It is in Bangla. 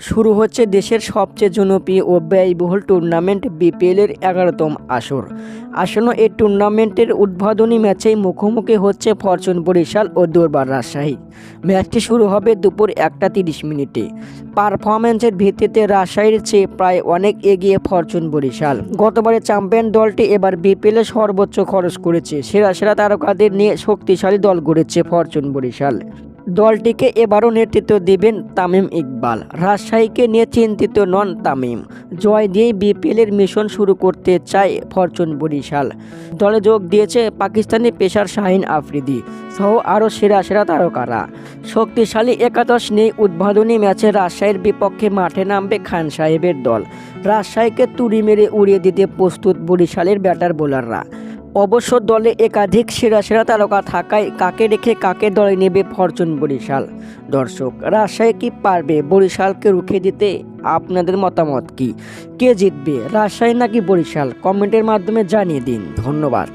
শুরু হচ্ছে দেশের সবচেয়ে জনপ্রিয় ও ব্যয়বহুল টুর্নামেন্ট বিপিএলের এগারোতম আসর। আসন্ন এই টুর্নামেন্টের উদ্বোধনী ম্যাচেই মুখোমুখি হচ্ছে ফরচুন বরিশাল ও দুর্বার রাজশাহী। ম্যাচটি শুরু হবে দুপুর একটা তিরিশ মিনিটে। পারফরমেন্সের ভিত্তিতে রাজশাহীর চেয়ে প্রায় অনেক এগিয়ে ফরচুন বরিশাল। গতবারে চ্যাম্পিয়ন দলটি এবার বিপিএলে সর্বোচ্চ খরচ করেছে। সেরা সেরা তারকাদের নিয়ে শক্তিশালী দল গড়েছে ফরচুন বরিশাল। দলটিকে এবারও নেতৃত্ব দেবেন তামিম ইকবাল। রাজশাহীকে নিয়ে চিন্তিত নন তামিম। জয় দিয়েই বিপিএলের মিশন শুরু করতে চায় ফরচুন বরিশাল। দলে যোগ দিয়েছে পাকিস্তানি পেশার শাহিন আফ্রিদি সহ আরও সেরা সেরা তারকারা। শক্তিশালী একাদশ নিয়ে উদ্বোধনী ম্যাচে রাজশাহীর বিপক্ষে মাঠে নামবে খান সাহেবের দল। রাজশাহীকে তুড়ি মেরে উড়িয়ে দিতে প্রস্তুত বরিশালের ব্যাটার বোলাররা। অবশ্য দলে একাধিক সেরা সেরা তারকা থাকায় কাকে রেখে কাকে দলে নেবে ফরচুন বরিশাল? দর্শক, রাজশাহী কি পারবে? বরিশালকে রুখে দিতে আপনাদের মতামত কি? কে জিতবে? রাজশাহী নাকি বরিশাল? কমেন্টের মাধ্যমে জানিয়ে দিন। ধন্যবাদ।